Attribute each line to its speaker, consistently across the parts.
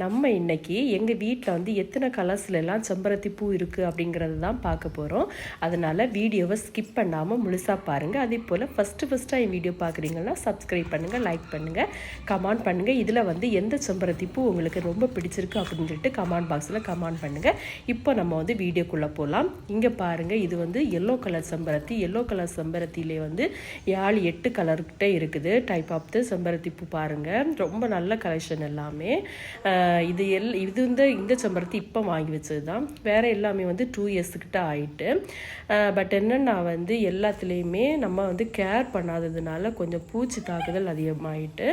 Speaker 1: நம்ம இன்னைக்கு எங்கள் வீட்டில் வந்து எத்தனை கலர்ஸ்ல செம்பருத்தி பூ இருக்குது அப்படிங்கிறது தான் பார்க்க போகிறோம் அதனால் வீடியோவை ஸ்கிப் பண்ணாமல் முழுசாக பாருங்கள் அதே போல் ஃபஸ்ட்டு ஃபஸ்ட்டாக என் வீடியோ பார்க்குறீங்கன்னா சப்ஸ்கிரைப் பண்ணுங்கள் லைக் பண்ணுங்கள் கமெண்ட் பண்ணுங்கள் இதில் வந்து எந்த செம்பருத்தி பூ உங்களுக்கு ரொம்ப பிடிச்சிருக்கு அப்படின்னு சொல்லிட்டு கமெண்ட் பாக்ஸில் கமெண்ட் பண்ணுங்கள் இப்போ நம்ம வந்து வீடியோக்குள்ளே போகலாம் இங்கே பாருங்கள் இது வந்து எல்லோ கலர் செம்பருத்தி. எல்லோ கலர் செம்பருத்திலே வந்து ஏழு எட்டு கலர்கிட்ட இருக்குது. டைப் ஆஃப் த செம்பருத்தி பூ பாருங்கள் ரொம்ப நல்ல கலெக்ஷன் எல்லாமே. இது எல் இது வந்து இந்த செம்பருத்தி இப்போ வாங்கி வச்சது தான் வேறு எல்லாமே வந்து டூ இயர்ஸ்கிட்ட ஆயிட்டு. பட் என்னென்னா வந்து எல்லாத்துலேயுமே நம்ம வந்து கேர் பண்ணாததுனால கொஞ்சம் பூச்சி தாக்குதல் அதிகமாகிட்டு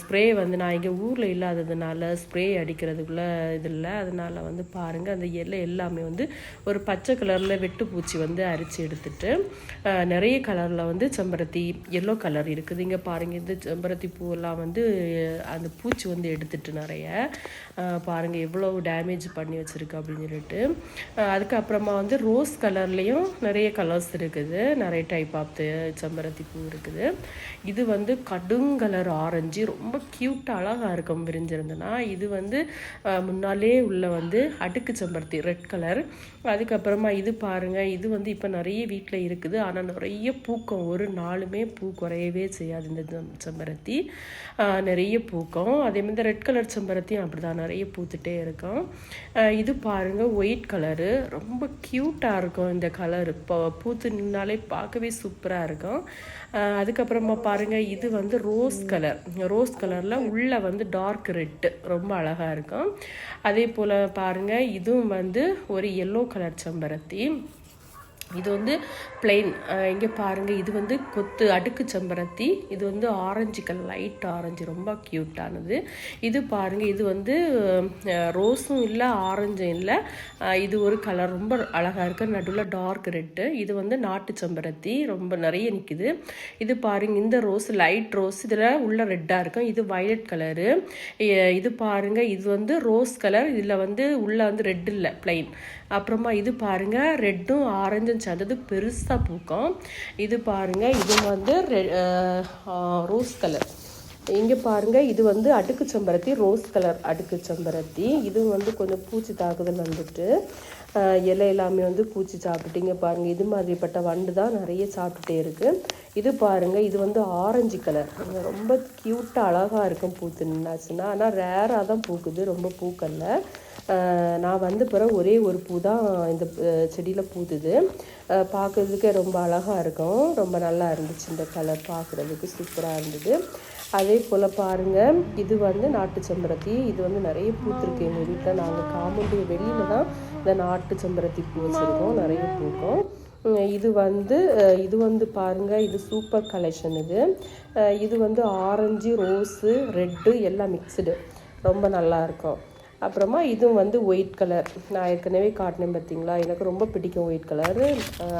Speaker 1: ஸ்ப்ரே வந்து நான் இங்கே ஊரில் இல்லாததுனால ஸ்ப்ரே அடிக்கிறதுக்குள்ள இது இல்லை. அதனால் வந்து பாருங்கள் அந்த எல்லை எல்லாமே வந்து ஒரு பச்சை கலரில் வெட்டு பூச்சி வந்து அரிச்சு எடுத்துட்டு நிறைய கலரில் வந்து செம்பருத்தி எல்லோ கலர் இருக்குது. இங்கே பாருங்கள் இந்த செம்பருத்தி பூவெல்லாம் வந்து அந்த பூச்சி வந்து எடுத்துட்டு நிறைய. பாருங்கள் எவ்வளோ டேமேஜ் பண்ணி வச்சுருக்கு அப்படின்னு சொல்லிட்டு. அதுக்கப்புறமா வந்து ரோஸ் கலர்லேயும் நிறைய கலர்ஸ் இருக்குது. நிறைய டைப் ஆஃப் செம்பருத்தி பூ இருக்குது. இது வந்து கடுங்கலர் ஆரஞ்சு ரொம்ப க்யூட் அழகாக இருக்கும் விரிஞ்சிருந்ததுன்னா. இது வந்து முன்னாலே உள்ள வந்து அடுக்கு செம்பருத்தி ரெட் கலர் அதுக்கப்புறமா இது பாருங்கள் இது வந்து இப்போ நிறைய வீட்டில் இருக்குது. ஆனால் நிறைய பூக்கம் ஒரு நாளுமே பூ குறையவே செய்யாது இந்த செம்பருத்தி. நிறைய பூக்கம். அதே மாதிரி ரெட் கலர் செம்பருத்தி செம்பருத்தியும் அப்படிதான் நிறைய பூத்துட்டே இருக்கும். இது பாருங்க ஒயிட் கலரு ரொம்ப க்யூட்டாக இருக்கும் இந்த கலர் இப்போ பூத்து நின்னாலே பார்க்கவே சூப்பராக இருக்கும். அதுக்கப்புறமா பாருங்கள் இது வந்து ரோஸ் கலர் ரோஸ் கலரில் உள்ளே வந்து டார்க் ரெட்டு ரொம்ப அழகாக இருக்கும். அதே போல் பாருங்க இதுவும் வந்து ஒரு எல்லோ கலர் செம்பருத்தி. இது வந்து பிளெயின் இங்கே பாருங்கள் இது வந்து கொத்து அடுக்கு செம்பருத்தி. இது வந்து ஆரஞ்சு கலர் லைட் ஆரஞ்சு ரொம்ப க்யூட்டானது இது பாருங்கள் இது வந்து ரோஸும் இல்லை ஆரஞ்சும் இல்லை. இது ஒரு கலர் ரொம்ப அழகாக இருக்குது நடுவில் டார்க் ரெட்டு இது வந்து நாட்டு செம்பருத்தி. ரொம்ப நிறைய நிற்கிது இது பாருங்கள் இந்த ரோஸ் லைட் ரோஸ் இதில் உள்ள ரெட்டாக இருக்கும். இது வயலட் கலரு இது பாருங்கள் இது வந்து ரோஸ் கலர் இதில் வந்து உள்ள வந்து ரெட் இல்லை பிளைன் அப்புறமா இது பாருங்கள் ரெட்டும் ஆரஞ்சும் சேர்ந்தது பெருசாக பூக்கும். இது பாருங்க இது வந்து ரோஸ் கலர். இங்கே பாருங்கள் இது வந்து அடுக்கு செம்பருத்தி ரோஸ் கலர் அடுக்கு செம்பருத்தி. இது வந்து கொஞ்சம் பூச்சி தாக்குதல் வந்துட்டு இலை எல்லாமே வந்து பூச்சி சாப்பிட்டீங்க பாருங்கள் இது மாதிரிப்பட்ட வண்டு தான் நிறைய சாப்பிட்டுட்டே இருக்குது இது பாருங்கள் இது வந்து ஆரஞ்சு கலர் ரொம்ப க்யூட்டாக அழகாக இருக்கும் பூத்து நின்னாச்சுன்னா. ஆனால் ரேராக தான் பூக்குது ரொம்ப பூக்கல்ல. நான் வந்த பிறகு ஒரே ஒரு பூ தான் இந்த செடியில் பூத்துது. பார்க்குறதுக்கே பார்க்கறதுக்கே ரொம்ப அழகாக இருக்கும். ரொம்ப நல்லா இருந்துச்சு இந்த கலர் பார்க்குறதுக்கு சூப்பராக இருந்தது. அதே போல் பாருங்கள் இது வந்து நாட்டு செம்பருத்தி. இது வந்து நிறைய பூத்திருக்கு எங்கள் வீட்டில் நாங்கள் காமௌண்டு வெளியில் தான் இந்த நாட்டு செம்பருத்தி பூ வச்சுருக்கோம். நிறைய பூக்கும். இது வந்து இது வந்து பாருங்கள் இது சூப்பர் கலெக்ஷன் இது. இது வந்து ஆரஞ்சு ரோஸு ரெட்டு எல்லாம் மிக்சடு ரொம்ப நல்லாயிருக்கும் அப்புறமா இதுவும் வந்து ஒயிட் கலர் நான் ஏற்கனவே காட்டினேன் பார்த்தீங்களா? எனக்கு ரொம்ப பிடிக்கும் ஒயிட் கலரு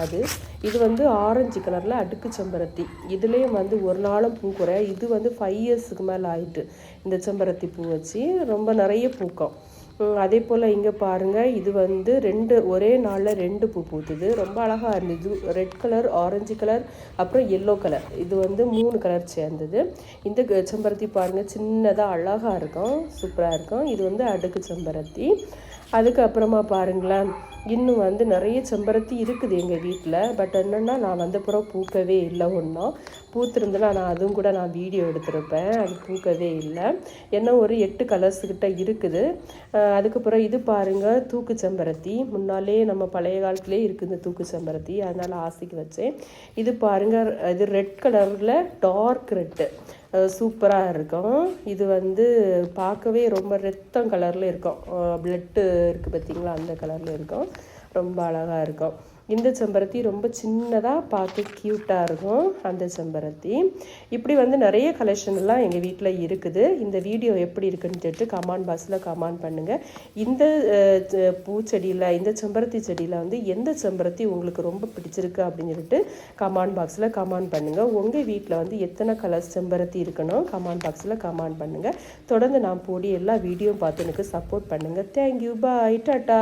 Speaker 1: அது. இது வந்து ஆரஞ்சு கலரில் அடுக்கு செம்பருத்தி. இதுலேயும் வந்து ஒரு நாளும் பூ குறை இது வந்து ஃபைவ் இயர்ஸுக்கு மேலே ஆயிட்டு இந்த செம்பருத்தி பூ வச்சு ரொம்ப நிறைய பூக்கும். அதே போல் இங்கே பாருங்கள் இது வந்து ரெண்டு ஒரே நாளில் ரெண்டு பூ பூத்துது. ரொம்ப அழகாக இருந்தது. ரெட் கலர் ஆரஞ்சு கலர் அப்புறம் எல்லோ கலர் இது வந்து மூணு கலர் சேர்ந்தது. இந்த க- செம்பருத்தி பாருங்கள் சின்னதாக அழகாக இருக்கும். சூப்பராக இருக்கும். இது வந்து அடுக்கு செம்பருத்தி. அதுக்கப்புறமா பாருங்களேன் இன்னும் வந்து நிறைய செம்பருத்தி இருக்குது எங்கள் வீட்டில் பட் என்னென்னா நான் வந்தப்புறம் பூக்கவே இல்லை ஒன்றும் பூத்திருந்தனா நான் அதுவும் கூட நான் வீடியோ எடுத்திருப்பேன். அது பூக்கவே இல்லை. என்ன ஒரு எட்டு கலர்ஸ்கிட்ட இருக்குது. அதுக்கப்புறம் இது பாருங்கள் தூக்கு செம்பருத்தி. முன்னாலே நம்ம பழைய காலத்துலேயே இருக்குது இந்த தூக்கு செம்பருத்தி. அதனால் ஆசைக்கு வச்சேன். இது பாருங்கள் இது ரெட் கலரில் டார்க் ரெட்டு சூப்பராக இருக்கும். இது வந்து பார்க்கவே ரொம்ப ரத்தம் கலரில் இருக்கும். பிளட்டு இருக்குது பார்த்தீங்களா அந்த கலரில் இருக்கும். ரொம்ப அழகாக இருக்கும். இந்த செம்பருத்தி ரொம்ப சின்னதாக பார்த்து க்யூட்டாக இருக்கும் அந்த செம்பருத்தி. இப்படி வந்து நிறைய கலெக்ஷன் எல்லாம் எங்கள் வீட்டில் இருக்குது. இந்த வீடியோ எப்படி இருக்குன்னு சொல்லிட்டு கமாண்ட் பாக்ஸில் கமெண்ட் பண்ணுங்கள் இந்த பூச்செடியில் இந்த செம்பருத்தி செடியில் வந்து எந்த செம்பருத்தி உங்களுக்கு ரொம்ப பிடிச்சிருக்கு அப்படின்னு சொல்லிட்டு கமாண்ட் பாக்ஸில் கமெண்ட் பண்ணுங்கள் உங்கள் வீட்டில் வந்து எத்தனை கலர் செம்பருத்தி இருக்கணும்? கமாண்ட் பாக்ஸில் கமெண்ட் பண்ணுங்கள் தொடர்ந்து நான் போடி எல்லா வீடியோ பார்த்து எனக்கு சப்போர்ட் பண்ணுங்கள் தேங்க்யூ பாய் டாட்டா